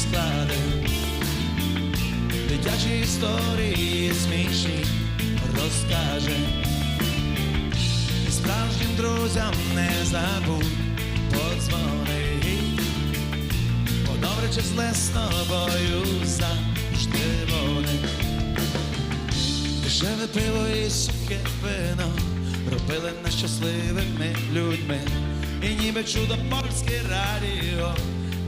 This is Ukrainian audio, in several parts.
розкладив Дитячі історії смішні розкаже. І справжнім друзям не забудь подзвони Бо добре чи зле з тобою завжди вони Дешеве пиво і сухе вино робили нас щасливими людьми, і ніби чудо польське радіо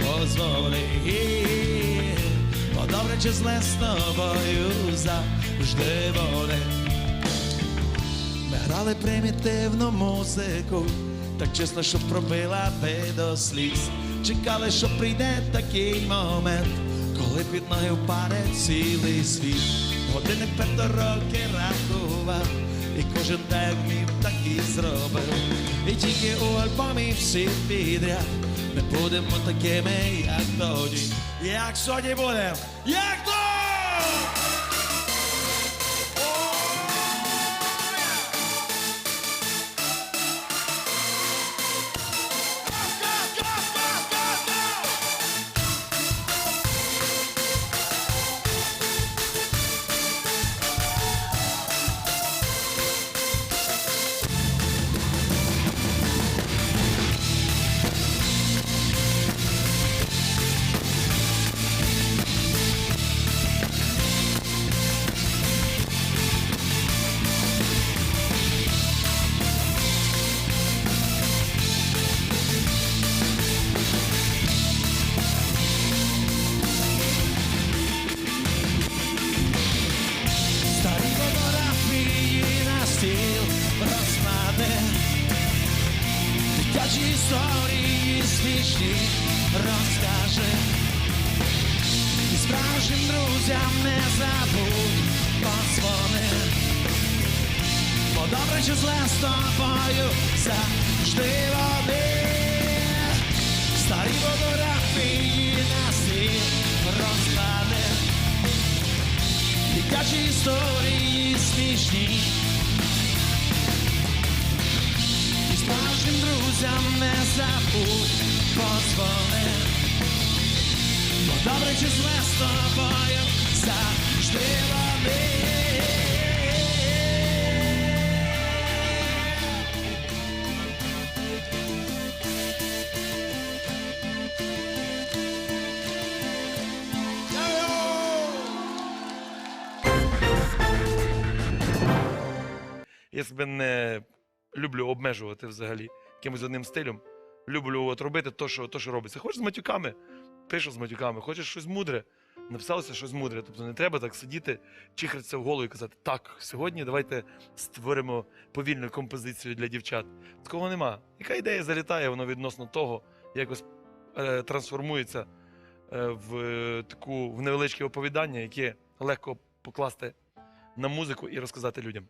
позволи. Бо добре чи зле з тобою завжди буде. Ми грали примітивну музику, так чесно, щоб пробила би до сліз. Чекали, що прийде такий момент, коли під ноги впаде цілий світ. Годинник п'ято роки рахував, і кожен так вмів, так і зробив. І тільки у альбомі всі підряд ми будемо такими, як тоді. Як сьогодні будемо, як то! Дитячі історії смішні розкаже І справжнім друзям не забудь подзвони. Бо добре чи зле з тобою завжди вони Старі фотографії на стіл розкладе Дитячі історії смішні справжнім друзям не забудь позвони Бо добре чи зле з тобою завжди вони Я себе не люблю обмежувати взагалі якимось одним стилем. Люблю от робити те, що, то, що робиться. Хочеш з матюками, пишу з матюками, хочеш щось мудре, написалося щось мудре. Тобто не треба так сидіти, чихатися в голову і казати, так, сьогодні давайте створимо повільну композицію для дівчат. Такого нема. Яка ідея залітає, воно відносно того, якось е, трансформується е, в е, таку в невеличке оповідання, яке легко покласти на музику і розказати людям.